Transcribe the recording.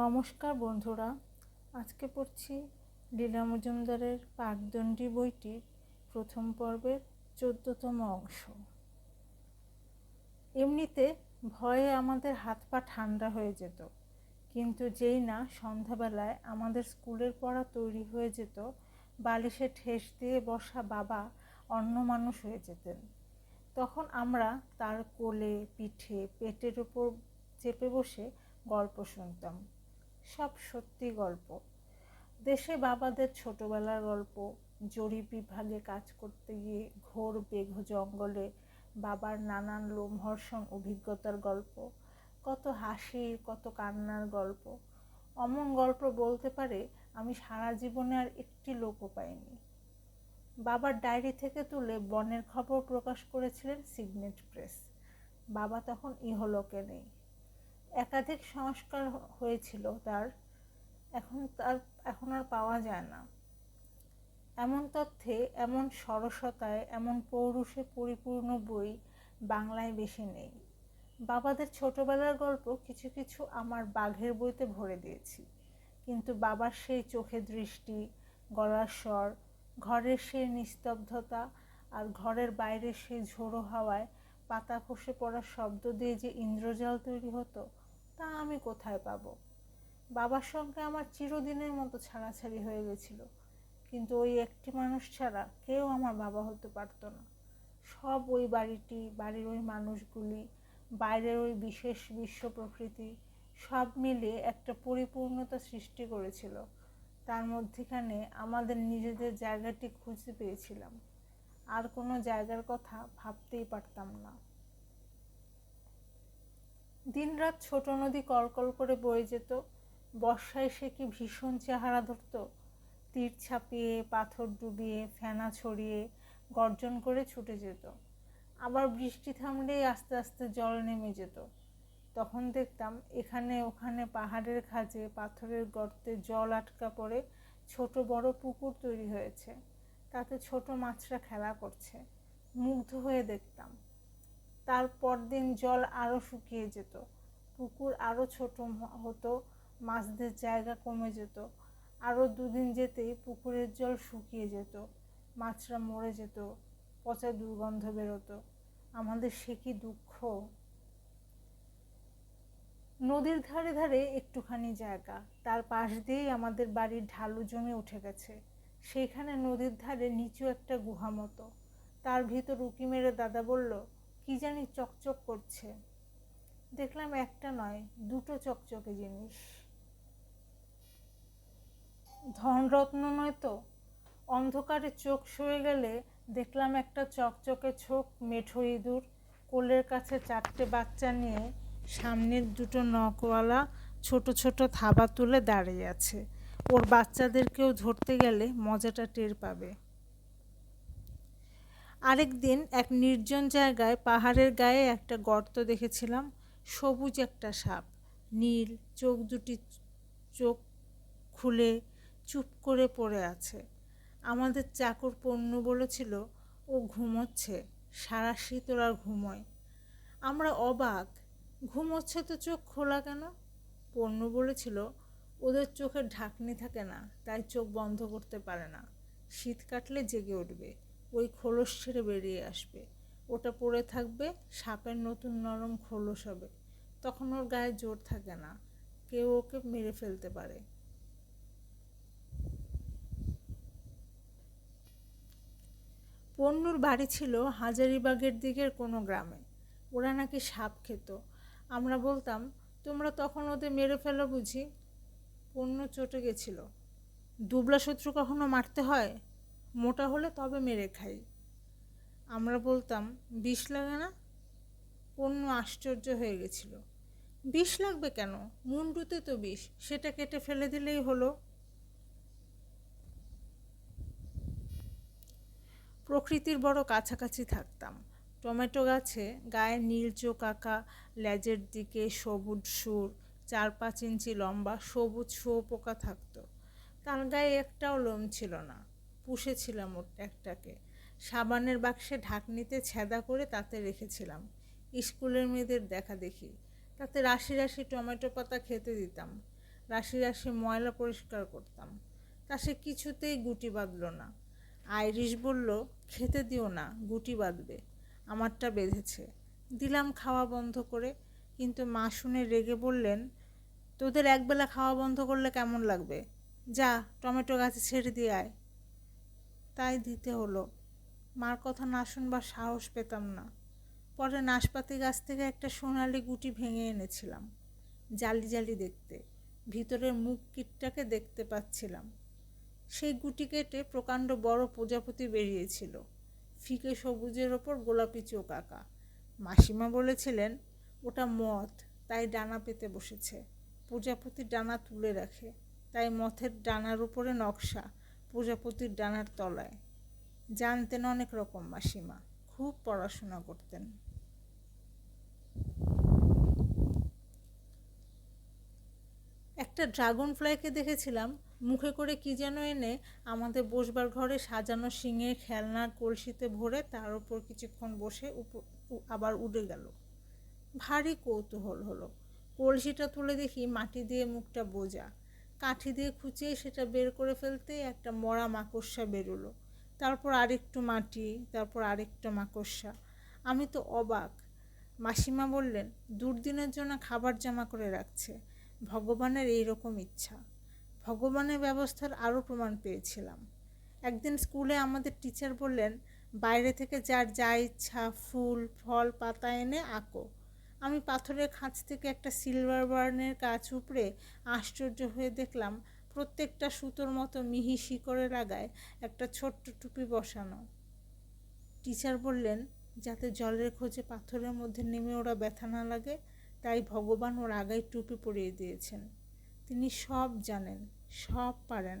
নমস্কার বন্ধুরা, আজকে পড়ছি লীলা মজুমদারের পাকদণ্ডী বইটির প্রথম পর্বের চোদ্দতম অংশ। এমনিতে ভয়ে আমাদের হাত পা ঠান্ডা হয়ে যেত, কিন্তু যেই না সন্ধ্যাবেলায় আমাদের স্কুলের পড়া তৈরি হয়ে যেত, বালিশে ঠেস দিয়ে বসা বাবা অন্য মানুষ হয়ে যেতেন। তখন আমরা তার কোলে, পিঠে, পেটের ওপর চেপে বসে গল্প শুনতাম। সব সত্যি গল্প। দেশে বাবাদের ছোটবেলার গল্প, জরিপ বিভাগে কাজ করতে গিয়ে ঘোর বেঘ জঙ্গলে বাবার নানান লোমহর্ষণ অভিজ্ঞতার গল্প, কত হাসির, কত কান্নার গল্প। অমন গল্প বলতে পারে আমি সারা জীবনে আর একটি লোকও পাইনি। বাবার ডায়েরি থেকে তুলে বনের খবর প্রকাশ করেছিলেন সিগনেট প্রেস। বাবা তখন ইহলোকে নেই। একাধিক সংস্কার হয়েছিল তার। এখন তার, এখন আর পাওয়া যায় না। এমন তথ্যে, এমন সরসতায়, এমন পৌরুষে পরিপূর্ণ বই বাংলায় বেশি নেই। বাবাদের ছোটবেলার গল্প কিছু কিছু আমার বাঘের বইতে ভরে দিয়েছি। কিন্তু বাবার সেই চোখে দৃষ্টি, গলার স্বর, ঘরের সেই নিস্তব্ধতা আর ঘরের বাইরে সেই ঝোড়ো হাওয়ায় পাতা খসে পড়ার শব্দ দিয়ে যে ইন্দ্রজাল তৈরি হতো তা আমি কোথায় পাব? বাবার সঙ্গে আমার চিরদিনের মতো ছাড়াছাড়ি হয়ে গেছিল। কিন্তু ওই একটি মানুষ ছাড়া কেউ আমার বাবা হতে পারতো না। সব ওই বাড়িটি, বাড়ির ওই মানুষগুলি, বাইরের ওই বিশেষ বিশ্ব প্রকৃতি, সব মিলে একটা পরিপূর্ণতা সৃষ্টি করেছিল। তার মধ্যেখানে আমাদের নিজেদের জায়গাটি খুঁজে পেয়েছিলাম। আর কোনো জায়গার কথা ভাবতেই পারতাম না। দিনরাত ছোট নদী কলকল করে বয়ে যেত। বর্ষায় সে কি ভীষণ চেহারা ধরত। তীর ছাপিয়ে, পাথর ডুবিয়ে, ফেনা ছড়িয়ে গর্জন করে ছুটে যেত। আবার বৃষ্টি থামলেই আস্তে আস্তে জল নেমে যেত। তখন দেখতাম এখানে ওখানে পাহাড়ের খাজে, পাথরের গর্তে জল আটকা পড়ে ছোট বড় পুকুর তৈরি হয়েছে। তাতে ছোট মাছরা খেলা করছে। মুগ্ধ হয়ে দেখতাম তারপর দিন জল আরও শুকিয়ে যেত। পুকুর আরও ছোট হতো, মাছদের জায়গা কমে যেত। আরও দুদিন যেতেই পুকুরের জল শুকিয়ে যেত, মাছরা মরে যেত, পচা দুর্গন্ধ বেরোতো। আমাদের সে কি দুঃখ? নদীর ধারে ধারে একটুখানি জায়গা, তার পাশ দিয়েই আমাদের বাড়ির ঢালু জমি উঠে গেছে। সেইখানে নদীর ধারে নিচু একটা গুহা মতো। তার ভিতর উকি মেরে দাদা বলল কি জানি চকচক করছে। দেখলাম একটা নয়, দুটো চকচকে জিনিস। ধনরত্ন নয় তো? অন্ধকারে চোখ সয়ে গেলে দেখলাম একটা চকচকে চোখ মেঠো ইঁদুর, কোলের কাছে চারটে বাচ্চা নিয়ে সামনের দুটো নখওয়ালা ছোট ছোট থাবা তুলে দাঁড়িয়ে আছে। ওর বাচ্চাদেরকেও ধরতে গেলে মজাটা টের পাবে। আরেক দিন এক নির্জন জায়গায় পাহাড়ের গায়ে একটা গর্ত দেখেছিলাম। সবুজ একটা সাপ। নীল, চোখ দুটি চোখ খুলে চুপ করে পড়ে আছে। আমাদের চাকর পণ্য বলেছিল, ও ঘুমোচ্ছে, সারা শীত ওরা ঘুমোয়। আমরা অবাক, ঘুমোচ্ছে তো চোখ খোলা কেন? পণ্য বলেছিল, ওদের চোখের ঢাকনি থাকে না, তাই চোখ বন্ধ করতে পারে না। শীত কাটলে জেগে উঠবে। ওই খোলস ছেড়ে বেরিয়ে আসবে। ওটা পড়ে থাকবে, সাপের নতুন নরম খোলস হবে। তখন ওর গায়ে জোর থাকে না। কেউ ওকে মেরে ফেলতে পারে। পন্নুর বাড়ি ছিল হাজারিবাগের দিকের কোনো গ্রামে। ওরা নাকি সাপ খেত। আমরা বলতাম, তোমরা তখন ওদের মেরে ফেলো বুঝি? পণ্য চটে গেছিল। দুবলা শত্রু কখনো মারতে হয়? মোটা হলে তবে মেরে খাই। আমরা বলতাম, বিষ লাগে না? পণ্য আশ্চর্য হয়ে গেছিল। বিষ লাগবে কেন? মুন্ডুতে তো বিষ, সেটা কেটে ফেলে দিলেই হলো। প্রকৃতির বড় কাছাকাছি থাকতাম। টমেটো গাছে গায়ে নীল আঁকা লেজের দিকে সবুজ সুর, চার পাঁচ ইঞ্চি লম্বা, সবুজ পোকা থাকতো। তার গায়ে একটাও লোম ছিল না। পুষেছিলাম ওর একটাকে। সাবানের বাক্সে ঢাকনিতে ছেদা করে তাতে রেখেছিলাম। স্কুলের মেয়েদের দেখা দেখি। তাতে রাশি রাশি টমেটো পাতা খেতে দিতাম। রাশি রাশি ময়লা পরিষ্কার করতাম। তা সে কিছুতেই গুটি বাঁধল না। আইরিশ বলল, খেতে দিও না, গুটি বাঁধবে। আমারটা বেঁধেছে। দিলাম খাওয়া বন্ধ করে, কিন্তু মা শুনে রেগে বললেন, তোদের একবেলা খাওয়া বন্ধ করলে কেমন লাগবে? যা, টমেটো গাছে ছেড়ে দিয়ে আয়। তাই দিতে হলো। মার কথা না শুনবার সাহস পেতাম না। পরে নাশপাতি গাছ থেকে একটা সোনালি গুটি ভেঙে এনেছিলাম, জালি জালি দেখতে। ভিতরের মুখ কীটটাকে দেখতে পাচ্ছিলাম। সেই গুটি কেটে প্রকাণ্ড বড় প্রজাপতি বেরিয়েছিল। ফিকে সবুজের ওপর গোলাপি চোখ আঁকা। মাসিমা বলেছিলেন, ওটা মথ তাই ডানা পেতে বসেছে। প্রজাপতির ডানা তুলে রাখে, তাই মথের ডানার উপরে নকশা প্রজাপতির ডানার তলায়। জানতেন অনেক রকম মাসিমা, খুব পড়াশোনা করতেন। একটা ড্রাগন ফ্লাইকে দেখেছিলাম, মুখে করে কি যেন এনে আমাদের বসবার ঘরে সাজানো শিঙের খেলনার কলসিতে ভরে তার উপর কিছুক্ষণ বসে আবার উড়ে গেল। ভারী কৌতূহল হলো। কলসিটা তুলে দেখি মাটি দিয়ে মুখটা বোজা কাঠি দিয়ে খুঁচিয়ে সেটা বের করে ফেলতেই একটা মরা মাকড়সা বেরোলো। তারপর আরেকটু মাটি, তারপর আরেকটা মাকড়সা। আমি তো অবাক। মাসিমা বললেন, দুর্দিনের জন্য খাবার জমা করে রাখছে। ভগবানের এই রকম ইচ্ছা। ভগবানের ব্যবস্থার আরও প্রমাণ পেয়েছিলাম। একদিন স্কুলে আমাদের টিচার বললেন, বাইরে থেকে যার যা ইচ্ছা, ফুল, ফল, পাতা এনে আঁকো। আমি পাথরের খাঁচ থেকে একটা সিলভার বার্নের কাজ উপড়ে আশ্চর্য হয়ে দেখলাম, প্রত্যেকটা সুতোর মতো মিহি শিকড়ের লাগায় একটা ছোট্ট টুপি বসানো। টিচার বললেন, যাতে জলের খোঁজে পাথরের মধ্যে নেমে ওরা ব্যথা না লাগে, তাই ভগবান ওর আগায় টুপি পরিয়ে দিয়েছেন। তিনি সব জানেন, সব পারেন।